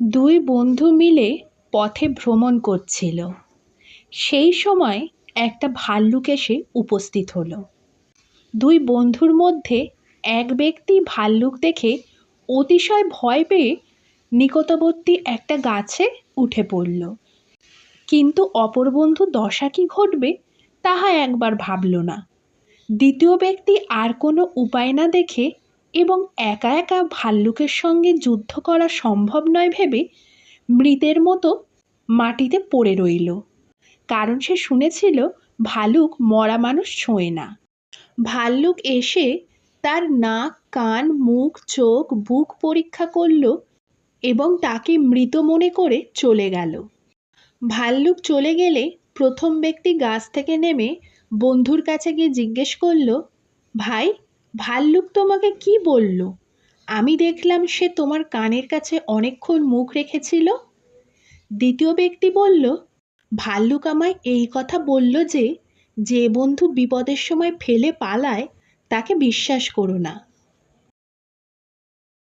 দুই বন্ধু মিলে পথে ভ্রমণ করছিল। সেই সময় একটা ভাল্লুক এসে উপস্থিত হলো। দুই বন্ধুর মধ্যে এক ব্যক্তি ভাল্লুক দেখে অতিশয় ভয় পেয়ে নিকটবর্তী একটা গাছে উঠে পড়ল। কিন্তু অপর বন্ধু দশা কি ঘটবে তাহা একবার ভাবল না। দ্বিতীয় ব্যক্তি আর কোনো উপায় না দেখে এবং একা একা ভাল্লুকের সঙ্গে যুদ্ধ করা সম্ভব নয় ভেবে মৃতের মতো মাটিতে পড়ে রইল। কারণ সে শুনেছিল ভালুক মরা মানুষ ছোঁয় না। ভাল্লুক এসে তার নাক, কান, মুখ, চোখ, বুক পরীক্ষা করল এবং তাকে মৃত মনে করে চলে গেল। ভাল্লুক চলে গেলে প্রথম ব্যক্তি গাছ থেকে নেমে বন্ধুর কাছে গিয়ে জিজ্ঞেস করল, ভাই ভাল্লুক তোমাকে কি বলল? আমি দেখলাম সে তোমার কানের কাছে অনেকক্ষণ মুখ রেখেছিল। দ্বিতীয় ব্যক্তি বলল, ভাল্লুক আমায় এই কথা বলল যে যে বন্ধু বিপদের সময় ফেলে পালায়, তাকে বিশ্বাস করো না।